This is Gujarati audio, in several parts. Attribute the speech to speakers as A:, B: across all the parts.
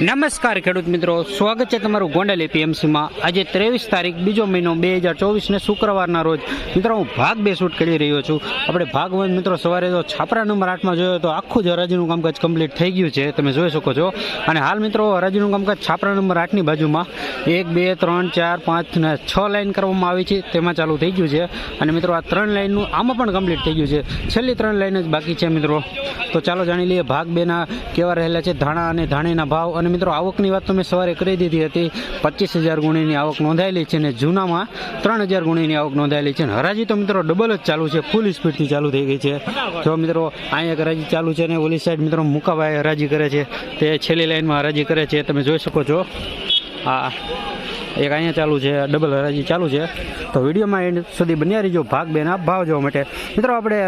A: નમસ્કાર ખેડૂત મિત્રો, સ્વાગત છે તમારું ગોંડલ એપીએમસીમાં. આજે ત્રેવીસ તારીખ, બીજો મહિનો બે હજાર ચોવીસને શુક્રવારના રોજ. મિત્રો, હું ભાગ બે શૂટ કરી રહ્યો છું. આપણે ભાગ વન મિત્રો, સવારે તો છાપરા નંબર આઠમાં જોયો તો આખું જ હરાજીનું કામકાજ કમ્પ્લીટ થઈ ગયું છે, તમે જોઈ શકો છો. અને હાલ મિત્રો, હરાજીનું કામકાજ છાપરા નંબર આઠની બાજુમાં. એક, બે, ત્રણ, ચાર, પાંચ ને છ લાઈન કરવામાં આવી છે, તેમાં ચાલુ થઈ ગયું છે. અને મિત્રો, આ ત્રણ લાઇનનું આમાં પણ કમ્પ્લીટ થઈ ગયું છે. છેલ્લી ત્રણ લાઈન જ બાકી છે, મિત્રો. તો ચાલો જાણી લઈએ, ભાગ બેના કેવા રહેલા છે, ધાણા અને ધાણીના ભાવ અને મિત્રો આવકની વાત તો મેં સવારે કરી દીધી હતી. પચીસ હજાર ગુણીની આવક નોંધાયેલી છે અને જૂનામાં ત્રણ હજાર ગુણીની આવક નોંધાયેલી છે અને હરાજી તો મિત્રો ડબલ જ ચાલુ છે, ફૂલ સ્પીડથી ચાલુ થઈ ગઈ છે. જો મિત્રો અહીંયા એક હરાજી ચાલુ છે અને ઓલી સાઈડ મિત્રો મુકાભાઈ હરાજી કરે છે. તે છેલ્લી લાઈનમાં હરાજી કરે છે. તમે જોઈ શકો છો. આ એક અહીંયા ચાલુ છે ડબલ હરાજી ચાલુ છે. તો વિડીયોમાં એન્ડ સુધી બન્યા રહીજો, ભાગ બેન આપ ભાવ જોવા માટે. મિત્રો, આપણે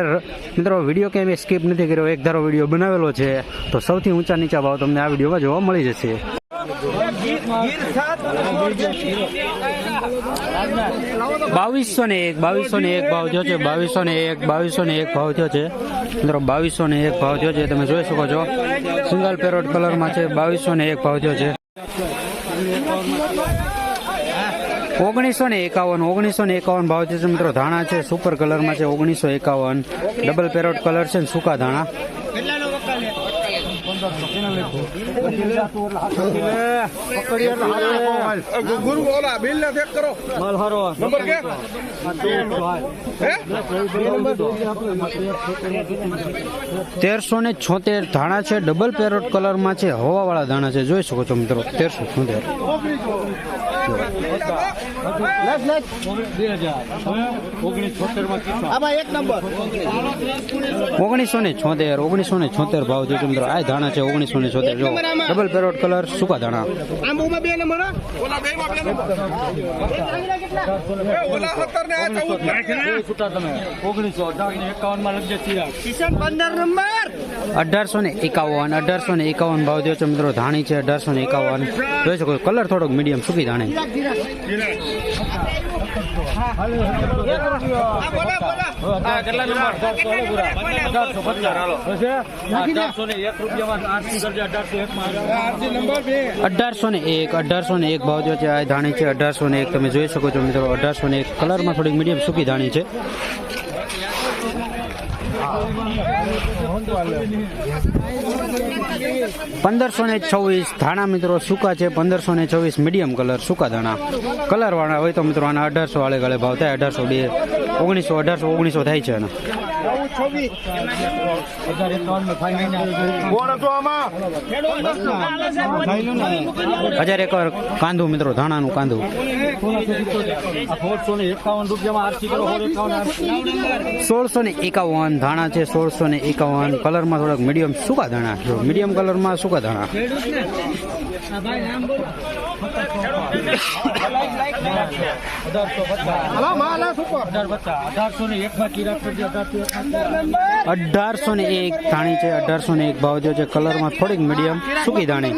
A: મિત્રો વીડિયો કેમ સ્કીપ નથી કર્યો? એક ધારો વીડિયો બનાવેલો છે, તો સૌથી ઊંચા નીચા ભાવ તમને આ વિડીયોમાં જોવા મળી જશે. બાવીસો ને એક, બાવીસો ને એક ભાવ થયો છે, બાવીસો ને એક, બાવીસો ને એક ભાવ થયો છે. મિત્રો, બાવીસો ને એક ભાવ થયો છે, તમે જોઈ શકો છો. સિંગલ પેરોટ કલરમાં છે, બાવીસો ને એક ભાવ થયો છે. ઓગણીસો ને એકાવન, ઓગણીસો ને એકાવન ભાવ છે મિત્રો ધાણા છે સુપર કલરમાં છે, ઓગણીસો એકાવન. ડબલ પેરોટ કલર છે ને સૂકા ધાણા. તેરસો ને છોતેર ધાણા છે ડબલ પેરોટ કલરમાં છે, હવાવાળા ધાણા છે. જોઈ શકો છો મિત્રો, તેરસો છોતેર.
B: આમાં એક નંબર.
A: ઓગણીસો ને છોતેર ઓગણીસો ને છોતેર ભાવ જો મિત્રો આ ધાણા છે ઓગણીસો ને છોતેર જો. ડબલ પેરોટ કલર સૂકા ધાણા? અઢારસો ને એકાવન અઢારસો ને એકાવન ભાવ જો છે મિત્રો ધાણી છે અઢારસો ને એકાવન. જોઈ શકો કલર થોડોક મીડિયમ સૂકી ધાણી?
B: નંબર
A: અઢારસો ને એક, અઢારસો ને એક ભાવ જો છે, આ ધાણી છે, અઢારસો ને એક. તમે જોઈ શકો છો મિત્રો, અઢારસો ને એક. કલરમાં થોડીક મીડિયમ સૂકી ધાણી છે. પંદરસો ને છવ્વીસ ધાણા મિત્રો સૂકા છે, પંદરસો ને છવ્વીસ મીડિયમ કલર, સૂકા ધાણા. કલર વાળા હોય તો મિત્રો આના અઢારસો વાળે ગળે ભાવ થાય, અઢારસો બે, ઓગણીસો, અઢારસો, ઓગણીસો થાય છે આના
B: છવ્વીસ કોણ હતો આમાં?
A: હજાર એકર કાંદુ મિત્રો ધાણાનું કાંદું. સોળસો ને એકાવન ધાણા છે સોળસો ને એકાવન. કલરમાં થોડાક મીડિયમ સૂકા ધાણા જો મીડિયમ કલરમાં સૂકા ધાણા.
B: હલા માલા સુપર
A: અઢારસો ને એક ધાણી છે, અઢારસો ને એક ભાવ જો છે. કલરમાં થોડીક મીડિયમ સૂકી ધાણી.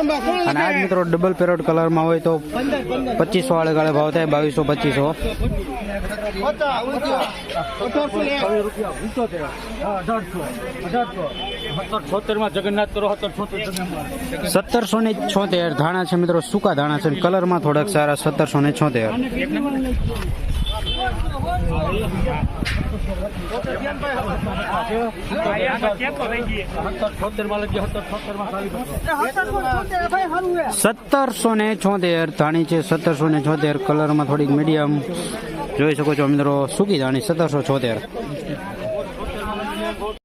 A: અને આજ મિત્રો ડબલ પેરોટ કલરમાં હોય તો પચીસો વાળે ગાળે ભાવ થાય, બાવીસો, પચીસો. સત્તરસો ને છોતેર ધાણા છે મિત્રો, સૂકા ધાણા છે કલરમાં થોડાક સારા સત્તરસો ને છોતેર. સત્તરસો ને છોતેર ધાણી છે સત્તરસો ને છોતેર, કલરમાં થોડીક મીડિયમ જોઈ શકો છો મિત્રો, સૂકી ધાણી, સત્તરસો છોતેર.